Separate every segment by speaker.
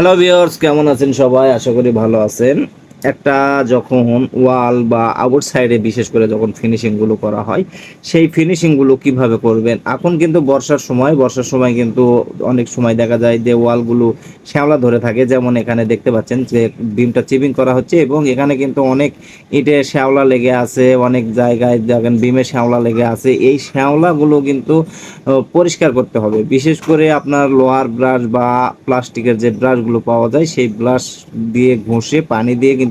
Speaker 1: Hello viewers কেমন আছেন সবাই? আশা করি ভালো আছেন। একটা যখন ওয়াল বা আউট সাইডে বিশেষ করে যখন ফিনিশিংগুলো করা হয়, সেই ফিনিশিংগুলো কীভাবে করবেন? এখন কিন্তু বর্ষার সময় বর্ষার সময় কিন্তু অনেক সময় দেখা যায় যে ওয়ালগুলো শ্যাওলা ধরে থাকে। যেমন এখানে দেখতে পাচ্ছেন যে বিমটা চিপিং করা হচ্ছে এবং এখানে কিন্তু অনেক ইটে শ্যাওলা লেগে আছে, অনেক জায়গায় দেখেন বিমে শ্যাওলা লেগে আছে। এই শ্যাওলাগুলো কিন্তু পরিষ্কার করতে হবে। বিশেষ করে আপনার লোহার ব্রাশ বা প্লাস্টিকের যে ব্রাশগুলো পাওয়া যায়, সেই ব্রাশ দিয়ে ঘষে, পানি দিয়ে কিন্তু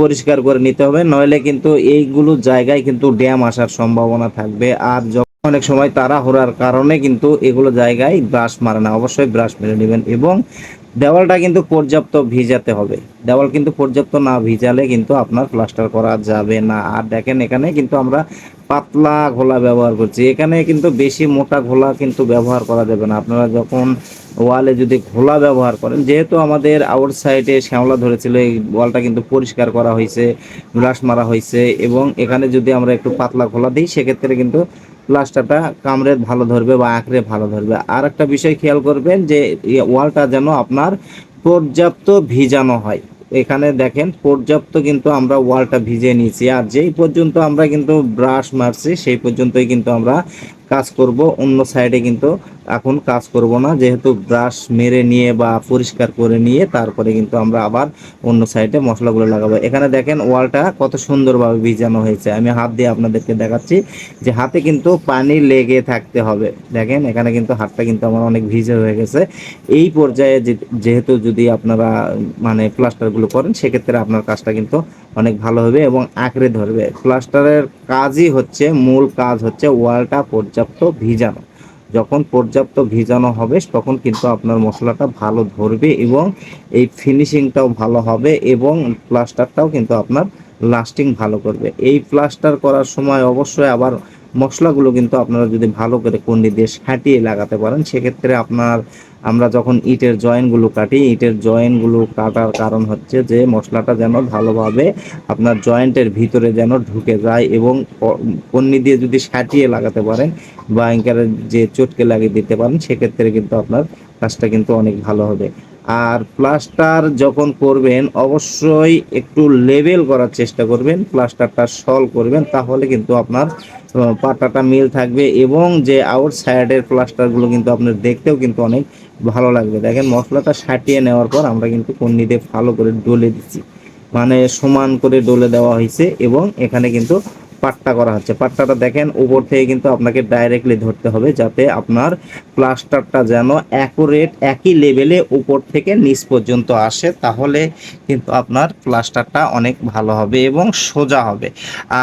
Speaker 1: পরিষ্কার করে নিতে হবে। নইলে কিন্তু এইগুলো জায়গায় কিন্তু ড্যাম আসার সম্ভাবনা থাকবে। আর অনেক সময় তারা হরার কারণে কিন্তু এগুলো জায়গায় ব্রাশ মারে না। অবশ্যই ব্রাশ মেরে নেবেন এবং দেওয়ালটা কিন্তু পর্যাপ্ত ভিজাতে হবে। দেওয়াল কিন্তু পর্যাপ্ত না ভিজালে কিন্তু আপনার প্লাস্টার করা যাবে না। আর দেখেন এখানে কিন্তু আমরা পাতলা ঘোলা ব্যবহার করছি। এখানে কিন্তু বেশি মোটা ঘোলা কিন্তু ব্যবহার করা যাবে না। আপনারা যখন ওয়ালে যদি ঘোলা ব্যবহার করেন, যেহেতু আমাদের আউট সাইডে শ্যাওলা ধরেছিল, এই ওয়ালটা কিন্তু পরিষ্কার করা হয়েছে ব্রাশ মারা হয়েছে এবং এখানে যদি আমরা একটু পাতলা ঘোলা দিই, সেক্ষেত্রে কিন্তু প্লাস্টারটা কামড়ে ভালো ধরবে বা আঁকড়ে ভালো ধরবে। আর একটা বিষয় খেয়াল করবেন যে ওয়ালটা যেন আপনার পর্যাপ্ত ভিজানো হয়। এখানে দেখেন, পর্যাপ্ত কিন্তু আমরা ওয়ালটা ভিজে নিয়েছি। আর যেই পর্যন্ত আমরা কিন্তু ব্রাশ মারছি, সেই পর্যন্তই কিন্তু আমরা কাজ করব। অন্য সাইডে কিন্তু এখন কাজ করব না, যেহেতু ব্রাশ মেরে নিয়ে বা পরিষ্কার করে নিয়ে তারপরে কিন্তু আমরা আবার অন্য সাইডে মশলাগুলো লাগাবো। এখানে দেখেন ওয়ালটা কত সুন্দরভাবে ভিজানো হয়েছে। আমি হাত দিয়ে আপনাদেরকে দেখাচ্ছি যে হাতে কিন্তু পানি লেগে থাকতে হবে। দেখেন এখানে কিন্তু হাতটা কিন্তু আমার অনেক ভিজে হয়ে গেছে। এই পর্যায়ে যেহেতু যদি আপনারা মানে প্লাস্টারগুলো করেন, সেক্ষেত্রে আপনার কাজটা কিন্তু অনেক ভালো হবে এবং আঁকড়ে ধরবে। প্লাস্টারের কাজই হচ্ছে, মূল কাজ হচ্ছে ওয়ালটা পর্যাপ্ত ভিজানো। যখন পর্যাপ্ত ভিজানো হবে, তখন কিন্তু আপনার মশলাটা ভালো ধরবে এবং এই ফিনিশিংটাও ভালো হবে এবং প্লাস্টারটাও কিন্তু আপনার লাস্টিং ভালো করবে। এই প্লাস্টার করার সময় অবশ্যই আবার মশলাগুলো কিন্তু আপনারা যদি ভালো করে কন্ডি দিয়ে সাঁটিয়ে লাগাতে পারেন, সেক্ষেত্রে আপনার আমরা যখন ইটের জয়েন্টগুলো কাটি, ইটের জয়েন্টগুলো কাটার কারণ হচ্ছে যে মশলাটা যেন ভালোভাবে আপনার জয়েন্টের ভিতরে যেন ঢুকে যায় এবং কন্নি দিয়ে যদি সাঁটিয়ে লাগাতে পারেন বা অ্যাঙ্কারে যে চটকে লাগিয়ে দিতে পারেন, সেক্ষেত্রে কিন্তু আপনার কাজটা কিন্তু অনেক ভালো হবে। আর প্লাস্টার যখন করবেন, অবশ্যই একটু লেভেল করার চেষ্টা করবেন, প্লাস্টারটা সল করবেন, তাহলে কিন্তু আপনার পাটাটা মিল থাকবে এবং যে আউট সাইডের প্লাস্টারগুলো কিন্তু আপনার দেখতেও কিন্তু অনেক ভালো লাগবে। দেখেন, মশলাটা সাটিয়ে নেওয়ার পর আমরা কিন্তু কন্নি দিয়ে ভালো করে ডলে দিচ্ছি। মানে সমান করে ডলে দেওয়া হয়েছে এবং এখানে কিন্তু পাট্টা করা হচ্ছে। পাট্টাটা দেখেন, উপর থেকে কিন্তু আপনাকে ডাইরেক্টলি ধরতে হবে যাতে আপনার প্লাস্টারটা যেন অ্যাকুরেট একই লেভেলে উপর থেকে নিচ পর্যন্ত আসে, তাহলে কিন্তু আপনার প্লাস্টারটা অনেক ভালো হবে এবং সোজা হবে।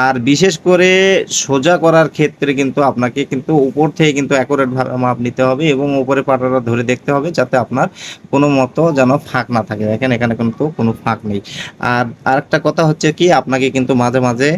Speaker 1: আর বিশেষ করে সোজা করার ক্ষেত্রে কিন্তু আপনাকে কিন্তু উপর থেকে কিন্তু অ্যাকুরেট ভাবে মাপ নিতে হবে এবং উপরে পাটাটা ধরে দেখতে হবে যাতে আপনার কোনো মতো যেন ফাঁক না থাকে। দেখেন, এখানে কিন্তু কোনো ফাঁক নেই। আর আরেকটা কথা হচ্ছে কি, আপনাকে কিন্তু মাঝে মাঝে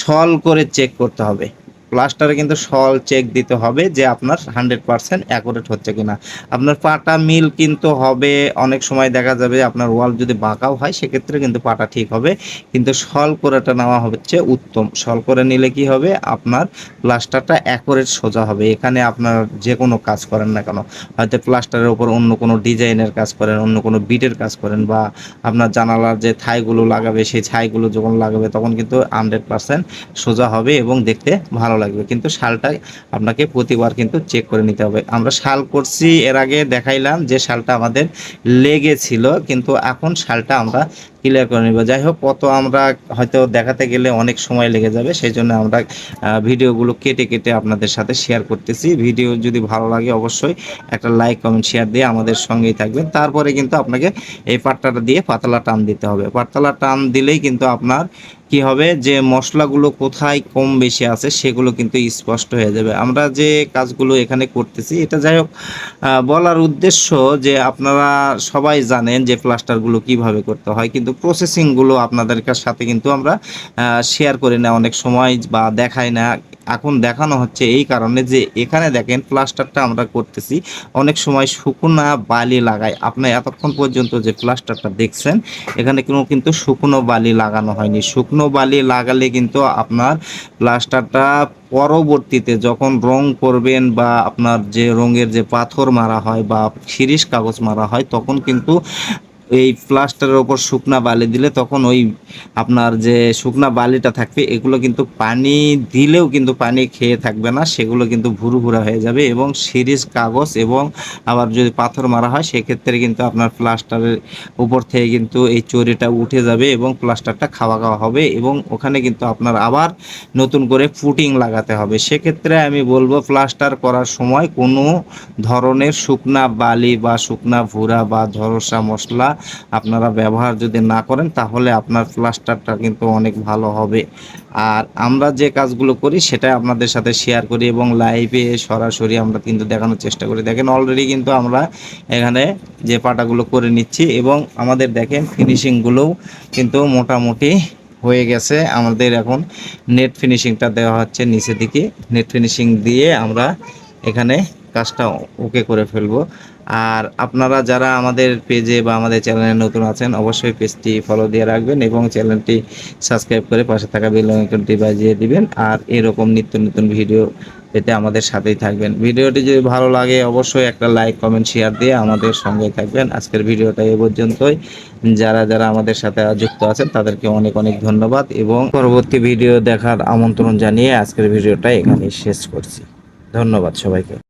Speaker 1: সল করে চেক করতে হবে। প্লাস্টারে কিন্তু সল চেক দিতে হবে যে আপনার হান্ড্রেড পার্সেন্ট অ্যাকুরেট হচ্ছে কিনা। আপনার পাটা মিল কিন্তু হবে, অনেক সময় দেখা যাবে আপনার ওয়াল যদি বাঁকাও হয়, সেক্ষেত্রে কিন্তু পাটা ঠিক হবে। কিন্তু সল করেটা নেওয়া হচ্ছে উত্তম। সল করে নিলে কি হবে? আপনার প্লাস্টারটা অ্যাকুরেট সোজা হবে। এখানে আপনার যে কোনো কাজ করেন না কেন। হয়তো প্লাস্টারের উপর অন্য কোনো ডিজাইনের কাজ করেন, অন্য কোনো বিটের কাজ করেন বা আপনার জানালার যে থাইগুলো লাগাবে, সেই ছাইগুলো যখন লাগাবে, তখন কিন্তু হান্ড্রেড পার্সেন্ট সোজা হবে এবং দেখতে ভালো লাগবে। কিন্তু শালটা আপনাকে প্রতিবার কিন্তু চেক করে নিতে হবে। আমরা শাল করছি, এর আগে দেখাইলাম যে শালটা আমাদের লেগেছিল, কিন্তু এখন শালটা আমরা ক্লিয়ার করে নিব। যাই হোক কত আমরা হয়তো দেখাতে গেলে অনেক সময় লেগে যাবে, সেই জন্য আমরা ভিডিওগুলো কেটে কেটে আপনাদের সাথে শেয়ার করতেছি। ভিডিও যদি ভালো লাগে অবশ্যই একটা লাইক কমেন্ট শেয়ার দিয়ে আমাদের সঙ্গেই থাকবেন। তারপরে কিন্তু আপনাকে এই পাট্টাটা দিয়ে পাতলা টান দিতে হবে। পাতলা টান দিলেই কিন্তু আপনার কি হবে? যে মশলাগুলো কোথায় কম বেশি আছে, সেগুলো কিন্তু স্পষ্ট হয়ে যাবে। আমরা যে কাজগুলো এখানে করতেছি, এটা যাই হোক বলার উদ্দেশ্য যে আপনারা সবাই জানেন যে প্লাস্টারগুলো কীভাবে করতে হয়। কিন্তু প্রসেসিংগুলো আপনাদের সাথে কিন্তু আমরা শেয়ার করি না। অনেক সময় বা দেখাই না। এখন দেখানো হচ্ছে এই কারণে যে এখানে দেখেন প্লাস্টারটা আমরা করতেছি। অনেক সময় শুকনো বালি লাগাই। আপনি এতক্ষণ পর্যন্ত যে প্লাস্টারটা দেখছেন, এখানে কোনো কিন্তু শুকনো বালি লাগানো হয়নি। শুকনো বালি লাগালে কিন্তু আপনার প্লাস্টারটা পরবর্তীতে যখন রং করবেন বা আপনার যে রঙের যে পাথর মারা হয় বা শিরিষ কাগজ মারা হয়, তখন কিন্তু এই প্লাস্টারের ওপর শুকনা বালি দিলে তখন ওই আপনার যে শুকনা বালিটা থাকবে, এগুলো কিন্তু পানি দিলেও কিন্তু পানি খেয়ে থাকবে না, সেগুলো কিন্তু ভুরু ভুরা হয়ে যাবে এবং সিরিজ কাগজ এবং আবার যদি পাথর মারা হয়, সেক্ষেত্রে কিন্তু আপনার প্লাস্টারের উপর থেকে কিন্তু এই চরিটা উঠে যাবে এবং প্লাস্টারটা খাওয়া খাওয়া হবে এবং ওখানে কিন্তু আপনার আবার নতুন করে ফুটিং লাগাতে হবে। সেক্ষেত্রে আমি বলব প্লাস্টার করার সময় কোনো ধরনের শুকনা বালি বা শুকনা ভুরা বা ঝরসা মশলা আপনারা ব্যবহার যদি না করেন, তাহলে আপনার প্লাস্টারটা কিন্তু অনেক ভালো হবে। আর আমরা যে কাজগুলো করি সেটা আপনাদের সাথে শেয়ার করি এবং লাইভে সরাসরি আমরা কিন্তু দেখানোর চেষ্টা করি। দেখেন অলরেডি কিন্তু আমরা এখানে যে পাটাগুলো করে নিচ্ছি এবং আমাদের দেখেন ফিনিশিংগুলোও কিন্তু মোটামুটি হয়ে গেছে। আমাদের এখন নেট ফিনিশিংটা দেওয়া হচ্ছে নিচে দিকে। নেট ফিনিশিং দিয়ে আমরা এখানে কাজটা ওকে করে ফেলব। আর আপনারা যারা আমাদের পেজে বা আমাদের চ্যানেলে নতুন আছেন, অবশ্যই পেজটি ফলো দিয়ে রাখবেন এবং চ্যানেলটি সাবস্ক্রাইব করে পাশে থাকা বেল আইকনটি বাজিয়ে দিবেন। আর এরকম নিত্য নতুন ভিডিও পেতে আমাদের সাথেই থাকবেন। ভিডিওটি যদি ভালো লাগে, অবশ্যই একটা লাইক কমেন্ট শেয়ার দিয়ে আমাদের সঙ্গে থাকবেন। আজকের ভিডিওটা এ পর্যন্তই। যারা যারা আমাদের সাথে যুক্ত আছেন, তাদেরকে অনেক অনেক ধন্যবাদ এবং পরবর্তী ভিডিও দেখার আমন্ত্রণ জানিয়ে আজকের ভিডিওটা এখানেই শেষ করছি। ধন্যবাদ সবাইকে।